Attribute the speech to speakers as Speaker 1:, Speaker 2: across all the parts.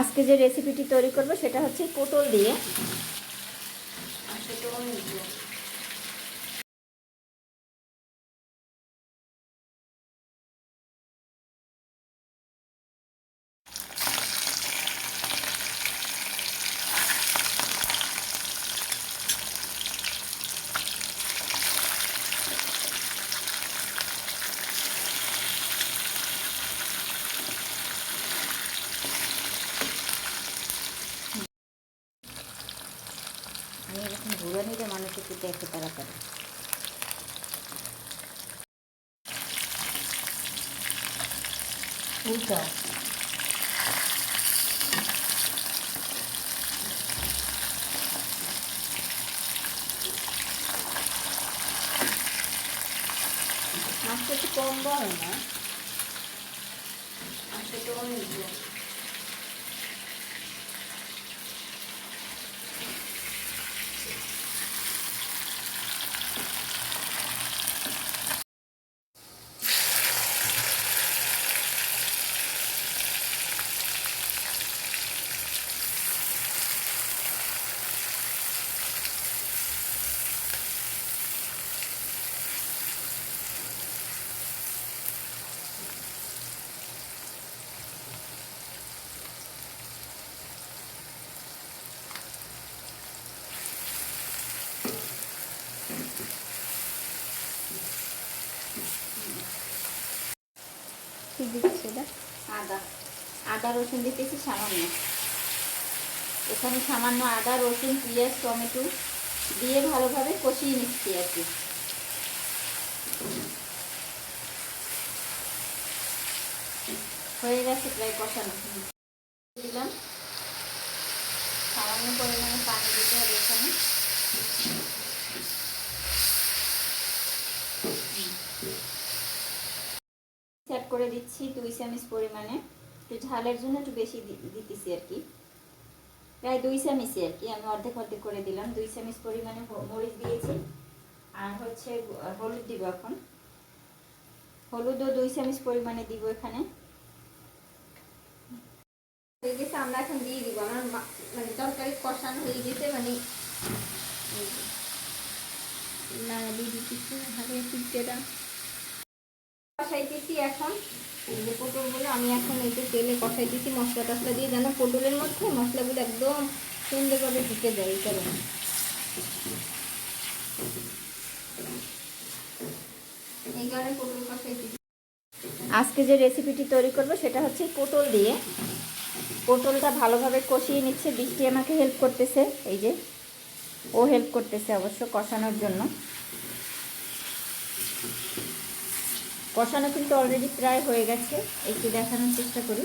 Speaker 1: আজকে যে রেসিপিটি তৈরি করব সেটা হচ্ছে পটল দিয়ে। এরকম ঘুরে নিলে মানুষ একটু তাড়াতাড়ি
Speaker 2: উল্টাও মাছটা একটু কম বড় না? আর সেটাও নিব।
Speaker 1: কি দিচ্ছি, এটা।
Speaker 2: আদা।
Speaker 1: আদা, রসুন দিতেছি সামান্য। এখানে সামান্য আদা, রসুন, পেঁয়াজ, টমেটো দিয়ে ভালোভাবে কষিয়ে নিচ্ছি আর কি। হয়ে গেছে প্রায় কষানো। দিলাম। সামান্য পরিমাণে পানি দিতে হবে এখানে। অ্যাড করে দিচ্ছি দুই চামচ পরিমাণে। একটু ঝালের জন্য একটু বেশি দিতেছি আর কি। প্রায় দুই চামচই আর কি আমি অর্ধেক অর্ধেক করে দিলাম। দুই চামচ পরিমাণে মরিচ দিয়েছি। আর হচ্ছে হলুদ দিব এখন। হলুদও দুই চামচ পরিমাণে দিব এখানে।
Speaker 2: হয়ে গেছে আমরা এখন দিয়ে দিব। আমার মানে তরকারি কষানো হয়ে গেছে মানে যে, নাড়া দিয়ে দিতেছি। হাতে পিঠেটা কষাইতেছি এখন। যে পটলগুলো আমি এখন এই যে তেলে কষাইতেছি, মশলা টশলা দিয়ে যেন পটলের মধ্যে মশলাগুলো একদম সুন্দরভাবে ঢুকে যায়, এই
Speaker 1: আজকে যে রেসিপিটি তৈরি করব সেটা হচ্ছে পটল দিয়ে। পটলটা ভালোভাবে কষিয়ে নিচ্ছে, বৃষ্টি আমাকে হেল্প করতেছে, এই যে। ও হেল্প করতেছে অবশ্য কষানোর জন্য। কষানো কিন্তু অলরেডি প্রায় হয়ে গেছে। একটু দেখানোর চেষ্টা করি।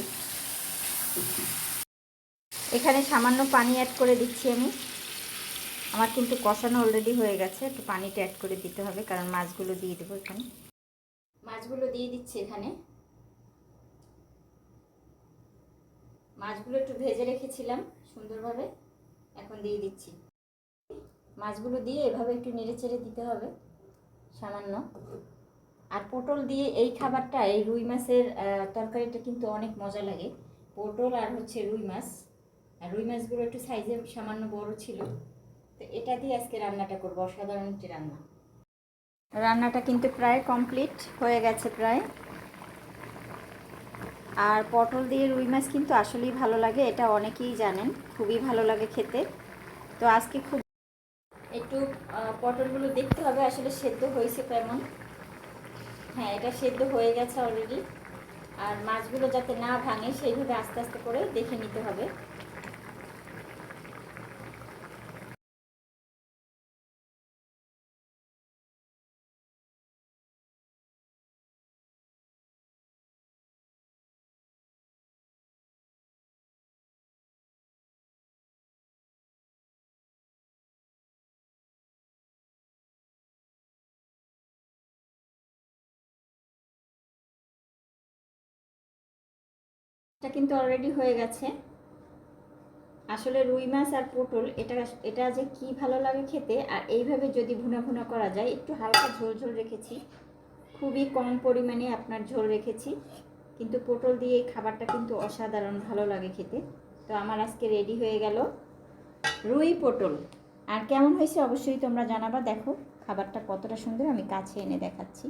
Speaker 1: এখানে সামান্য পানি অ্যাড করে দিচ্ছি আমি। আমার কিন্তু কষানো অলরেডি হয়ে গেছে। একটু পানিটা অ্যাড করে দিতে হবে, কারণ মাছগুলো দিয়ে দেবো এখানে। মাছগুলো দিয়ে দিচ্ছি এখানে। মাছগুলো একটু ভেজে রেখেছিলাম সুন্দরভাবে। এখন দিয়ে দিচ্ছি। মাছগুলো দিয়ে এভাবে একটু নেড়ে চেড়ে দিতে হবে, সামান্য। আর পটল দিয়ে এই খাবারটা, এই রুই মাছের তরকারিটা কিন্তু অনেক মজা লাগে। পটল আর হচ্ছে রুই মাছ। আর রুই মাছগুলো একটু সাইজে সামান্য বড় ছিল। তো এটা দিয়ে আজকে রান্নাটা করব, অসাধারণ একটি রান্না। রান্নাটা কিন্তু প্রায় কমপ্লিট হয়ে গেছে প্রায়। আর পটল দিয়ে রুই মাছ কিন্তু আসলেই ভালো লাগে, এটা অনেকেই জানেন, খুবই ভালো লাগে খেতে। তো আজকে খুব একটু পটলগুলো দেখতে হবে, আসলে সেদ্ধ হয়েছে কেমন। হ্যাঁ এটা সেদ্ধ হয়ে গেছে অলরেডি আর মাছগুলো যাতে না ভাঙে, সেইভাবে আস্তে আস্তে করে দেখে নিতে হবে। এটা কিন্তু অলরেডি হয়ে গেছে। আসলে রুই মাছ আর পটল, এটা এটা যে কি ভালো লাগে খেতে, আর এইভাবে যদি ভুনা ভুনা করা যায়, একটু হালকা ঝোল ঝোল রেখেছি। খুবই কম পরিমাণে আপনার ঝোল রেখেছি। কিন্তু পটল দিয়ে খাবারটা কিন্তু অসাধারণ ভালো লাগে খেতে। তো আমার আজকে রেডি হয়ে গেল রুই পটল। আর কেমন হয়েছে অবশ্যই তোমরা জানাবা। দেখো, খাবারটা কতটা সুন্দর, আমি কাছে এনে দেখাচ্ছি।